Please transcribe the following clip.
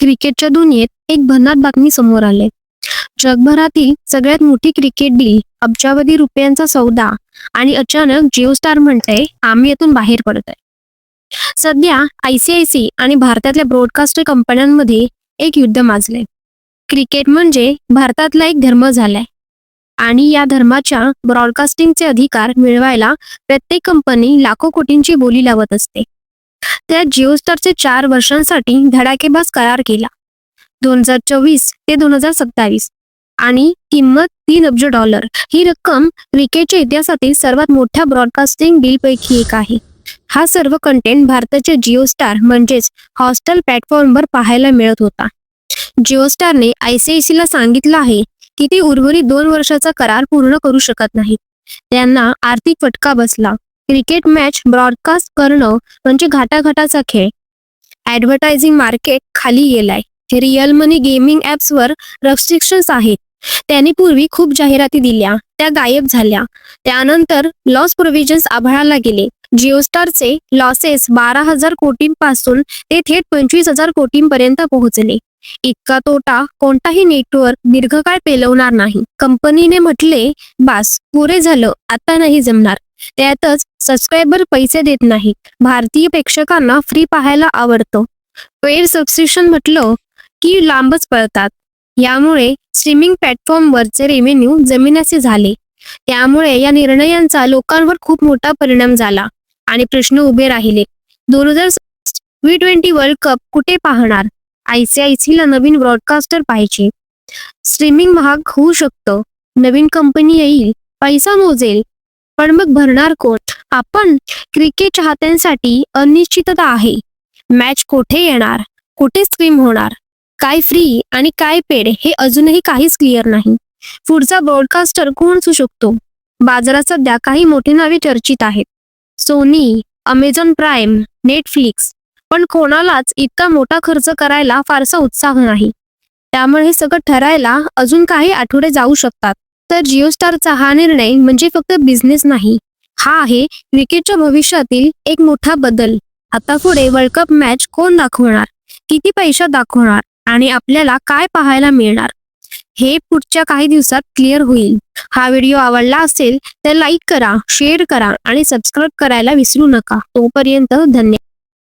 क्रिकेटच्या दुनियेत एक भन्नाट बातमी समोर आले. जगभरातील सगळ्यात मोठी क्रिकेट डील अब्जावधी रुपयांचा सौदा आणि अचानक जिओ स्टार म्हणते आम्ही यातून बाहेर पडत आहे सध्या आयसीआयसी आणि भारतातल्या ब्रॉडकास्टर कंपन्यांमध्ये एक युद्ध माजले क्रिकेट म्हणजे भारतातला एक धर्म झालाय. आणि या धर्माच्या ब्रॉडकास्टिंगचे अधिकार मिळवायला प्रत्येक कंपनी लाखो कोटींची बोली लावत असते. त्या जिओस्टारचे चार वर्षांसाठी धडाकेबाज करार केला. दोन हजार चोवीस ते दोन हजार सत्तावीस. आणि किंमत तीन अब्ज डॉलर. ही रक्कम क्रिकेटच्या इतिहासातील सर्वात मोठ्या ब्रॉडकास्टिंग बिलपैकी एक आहे. हा सर्व कंटेंट भारताच्या जिओ स्टार म्हणजेच हॉस्टेल प्लॅटफॉर्मवर पाहायला मिळत होता. जिओ स्टारने आयसीआयसीला सांगितलं आहे की ते उर्वरित दोन वर्षाचा करार पूर्ण करू शकत नाही त्यांना आर्थिक फटका बसला. क्रिकेट मॅच ब्रॉडकास्ट करणं म्हणजे घाटाघाटाचा खेळ. ॲडव्हर्टायझिंग मार्केट खाली गेलाय. रिअल मनी गेमिंग ॲप्सवर रेस्ट्रिक्शन्स आहेत. त्यांनी पूर्वी खूप जाहिराती दिल्या. त्या गायब झाल्या. त्यानंतर लॉस प्रोव्हिजन्स आभाळाला गेले. जिओ स्टारचे लॉसेस बारा हजार कोटींपासून ते थेट पंचवीस हजार कोटींपर्यंत पोहोचले. इतका तोटा कोणताही नेटवर्क दीर्घकाळ पेलवणार नाही. कंपनीने म्हटले बास पुरे झालं. आता नाही जमणार. त्यातच सबस्क्रायबर पैसे देत नाही. भारतीय प्रेक्षकांना फ्री पाहायला आवडतं. पेड सबस्क्रिप्शन म्हटलं की लांबच पळतात. यामुळे स्ट्रीमिंग प्लॅटफॉर्मवरचे रेव्हेन्यू जमिनाचे झाले. त्यामुळे या निर्णयांचा लोकांवर खूप मोठा परिणाम झाला आणि प्रश्न उभे राहिले. दोन हजार टी ट्वेंटी वर्ल्ड कप कुठे पाहणार? आयसीआयसीला नवीन ब्रॉडकास्टर पाहिजे स्ट्रीमिंग महाग होऊ शकतं. नवीन कंपनी येईल. पैसा मोजेल. पण मग भरणार कोण? आपण क्रिकेट चाहत्यांसाठी अनिश्चितता आहे. मॅच कोठे येणार? कुठे स्ट्रीम होणार? काय फ्री आणि काय पेड हे अजूनही काहीच क्लिअर नाही. पुढचा ब्रॉडकास्टर कोण असू शकतो? बाजारात सध्या काही मोठी नावे चर्चित आहेत. सोनी अमेझॉन प्राईम नेटफ्लिक्स पण कोणालाच इतका मोठा खर्च करायला फारसा उत्साह नाही. त्यामुळे हे सगळं ठरायला अजून काही आठवडे जाऊ शकतात. तर जिओ स्टारचा हा निर्णय म्हणजे फक्त बिझनेस नाही. हा आहे क्रिकेटच्या भविष्यातील एक मोठा बदल. आता पुढे वर्ल्ड कप मॅच कोण दाखवणार? किती पैसा दाखवणार? आणि आपल्याला काय पाहायला मिळणार? हे पुढच्या काही दिवसात क्लिअर होईल. हा व्हिडिओ आवडला असेल तर लाईक करा शेअर करा आणि सबस्क्राईब करायला विसरू नका. तोपर्यंत धन्यवाद.